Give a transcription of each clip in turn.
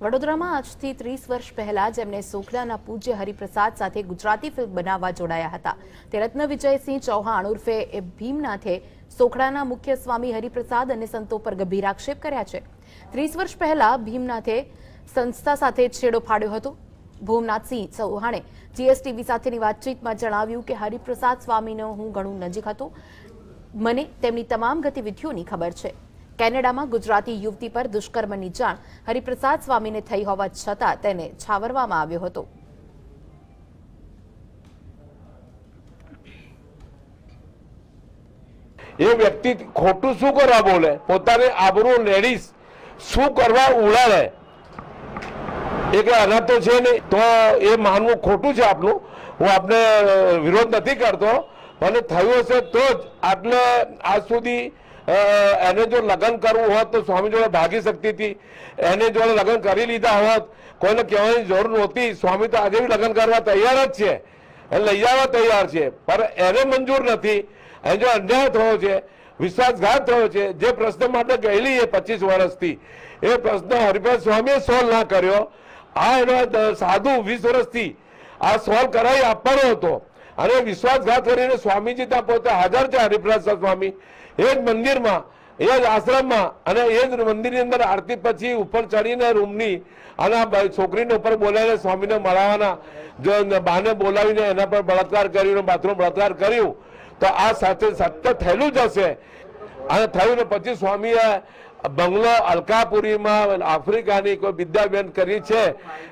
વડોદરામાં આજથી ત્રીસ વર્ષ પહેલા જેમને સોખલાના પૂજ્ય હરિપ્રસાદ સાથે ગુજરાતી ફિલ્મ બનાવવા જોડાયા હતા. તે રત્ન વિજયસિંહ ચૌહાણ ઉર્ફે એ ભીમનાથે સોખડાના મુખ્ય સ્વામી હરિપ્રસાદ અને સંતો પર ગંભીર આક્ષેપ કર્યા છે. ત્રીસ વર્ષ પહેલા ભીમનાથે સંસ્થા સાથે છેડો ફાડ્યો હતો. ભોમનાથસિંહ ચૌહાણે જીએસટીવી સાથેની વાતચીતમાં જણાવ્યું કે હરિપ્રસાદ સ્વામીનો હું ઘણું નજીક હતો. મને તેમની તમામ ગતિવિધિઓની ખબર છે. કેનેડામાં ગુજરાતી યુવતી પર દુષ્કર્મની જાણ. હરિપ્રસાદ સ્વામીને થઈ હોવા છતાં તેને છાવરવામાં આવ્યો હતો. એ વ્યક્તિ ખોટું શું કરવા બોલે? પોતાને આબરૂ લેડીઝ શું કરવા ઉડાડે? એ કે તો છે નહીં. તો એ માનવું ખોટું છે આપનું. હું આપને વિરોધ નથી કરતો. પણ થયું હશે તો જ આટલે આજ સુધી એને જો લગ્ન કરવું હોત તો સ્વામી જોડે ભાગી શકતી હતી. એને જોડે લગ્ન કરી લીધા હોત, કોઈને કહેવાની જરૂર નહોતી. સ્વામી તો આજે બી લગ્ન કરવા તૈયાર જ છે. લઈ આવવા તૈયાર છે. પણ એને મંજૂર નથી. અહીં જો અન્યાય થયો છે, વિશ્વાસઘાત થયો છે, જે પ્રશ્ન માટે ગયેલી એ પચીસ વર્ષથી. એ પ્રશ્ન હરિભાઈ સ્વામીએ સોલ્વ ના કર્યો. આ એનો સાધુ વીસ વર્ષથી આ સોલ્વ કરાવી આપવાનો હતો. અને વિશ્વાસઘાત કરીને સ્વામીજી ત્યાં પોતે હાજર છે, હરિપ્રસાદ સ્વામી. એ જ મંદિરમાં, એ જ આશ્રમમાં અને એ જ મંદિરની અંદર આરતી પછી ઉપર ચડીને રૂમની અને છોકરીને ઉપર બોલાવીને સ્વામીને મળવાના જો બાને બોલાવીને એના પર બળાત્કાર કર્યો બાથરૂમ બળાત્કાર કર્યું, તો આ સાથે સત્ય થયેલું જ હશે. અને થયું ને પછી સ્વામીએ બંગલો અલકાપુરીમાં આફ્રિકાની કોઈ વિદ્યાબેન કરી છે,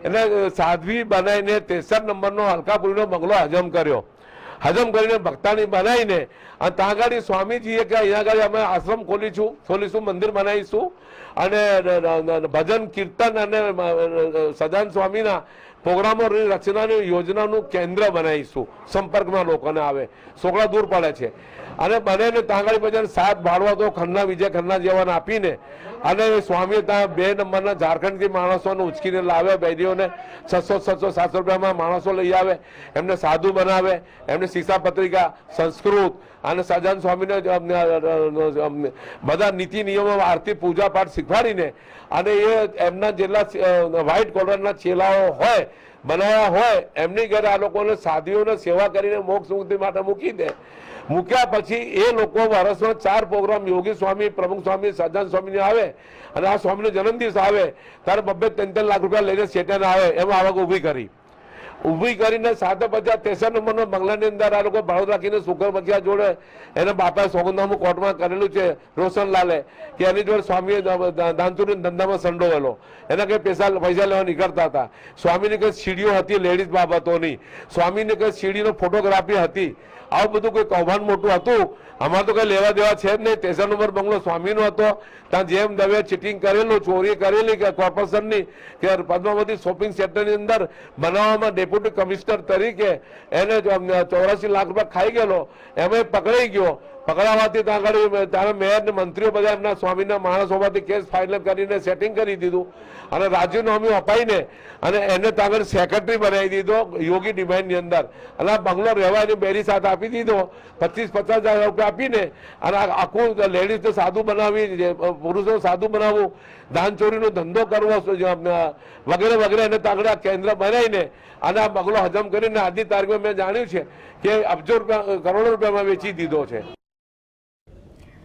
એને સાધ્વી બનાવીને તેસર નંબરનો અલકાપુરીનો બંગલો હજમ કર્યો. હજમ કરીને ભક્તાની બનાવીને અને ત્યાં આગળ સ્વામીજીએ કે અહીંયા આગળ અમે આશ્રમ ખોલીશું ખોલીશું, મંદિર બનાવીશું. અને ભજન, કીર્તન અને સદાન સ્વામીના પ્રોગ્રામો રચનાની યોજનાનું કેન્દ્ર બનાવીશું. સંપર્કમાં લોકોને આવે. છોકરા દૂર પડે છે. અને બને તાંગળી બજાર સાત ભાડવા તો ખન્ના, વિજય ખન્ના જેવાને આપીને અને સ્વામી ત્યાં બે નંબરના ઝારખંડથી માણસોને ઉચકીને લાવે બહેરીઓને છસો છસો, સાતસો રૂપિયામાં માણસો લઈ આવે. એમને સાધુ બનાવે. એમને શિક્ષા પત્રિકા સંસ્કૃત અને સજાન સ્વામીને બધા નીતિ નિયમો, આરતી, પૂજા પાઠ શીખવાડીને અને એ એમના જેટલા વ્હાઇટ કોલરના ચેલાઓ હોય બનાવ્યા હોય, એમની ઘરે આ લોકોને સાધીઓને સેવા કરીને મોક્ષ મુક્તિ માટે મૂકી દે. મૂક્યા પછી એ લોકો વર્ષમાં ચાર પ્રોગ્રામ યોગી સ્વામી, પ્રમુખ સ્વામી, સજાન સ્વામીને આવે અને આ સ્વામીનો જન્મદિવસ આવે, ત્યારે બબ્બે ત્રણ લાખ રૂપિયા લઈને સેટેને આવે, એમાં આવક ઊભી કરી. ઊભી કરીને સાથે પચાસ ત્રેસઠ નંબરના બંગલાની અંદર આ લોકો ભાડું રાખીને સુગર બચિયા જોડે એના બાપાએ સોગંદનામું કોર્ટમાં કરેલું છે રોશનલાલે, કે એની જોડે સ્વામીએ દાનચુરી ધંધામાં સંડોવેલો. એના કઈ પૈસા પૈસા લેવા નીકળતા હતા. સ્વામીની કઈ સીડીઓ હતી લેડીઝ બાબતોની. સ્વામીની કઈ સીડીનો ફોટોગ્રાફી હતી. આવું બધું કોઈ કૌભાંડ મોટું હતું? અમારે તો કઈ લેવા દેવા છે જ નહીં. ત્રેસઠ નંબર બંગલો સ્વામીનો હતો. ત્યાં જેમ દવે ચીટિંગ કરેલું, ચોરી કરેલી, કે કોર્પોરેશનની કે પદ્માવતી શોપિંગ સેન્ટરની અંદર બનાવવામાં ડેપ્યુટી કમિશનર તરીકે એને ચોરાસી લાખ રૂપિયા ખાઈ ગયેલો, એમાં પકડાઈ ગયો. પકડાવાથી ત્યાં આગળ ત્યારે મેયર મંત્રીઓ બધા એમના સ્વામીના માણસ હોવાથી કેસ ફાઇનલ કરીને સેટિંગ કરી દીધું. અને રાજીનામું અપાઈને અને એને ત્યાં આગળ સેક્રેટરી બનાવી દીધો, યોગી ડિમાન્ડની અંદર. અને આ બંગલો રહેવાની બેરી સાથે આપી દીધો. પચીસ પચાસ હજાર રૂપિયા આપીને અને આખું લેડીઝને સાદું બનાવી પુરુષો સાદું બનાવવું દાન ચોરીનો ધંધો કરવો વગેરે વગેરે એને આ કેન્દ્ર બનાવીને અને આ બગલો હજમ કરીને આજની તારીખમાં મેં જાણ્યું છે કે અબજો રૂપિયા, કરોડો રૂપિયામાં વેચી દીધો છે.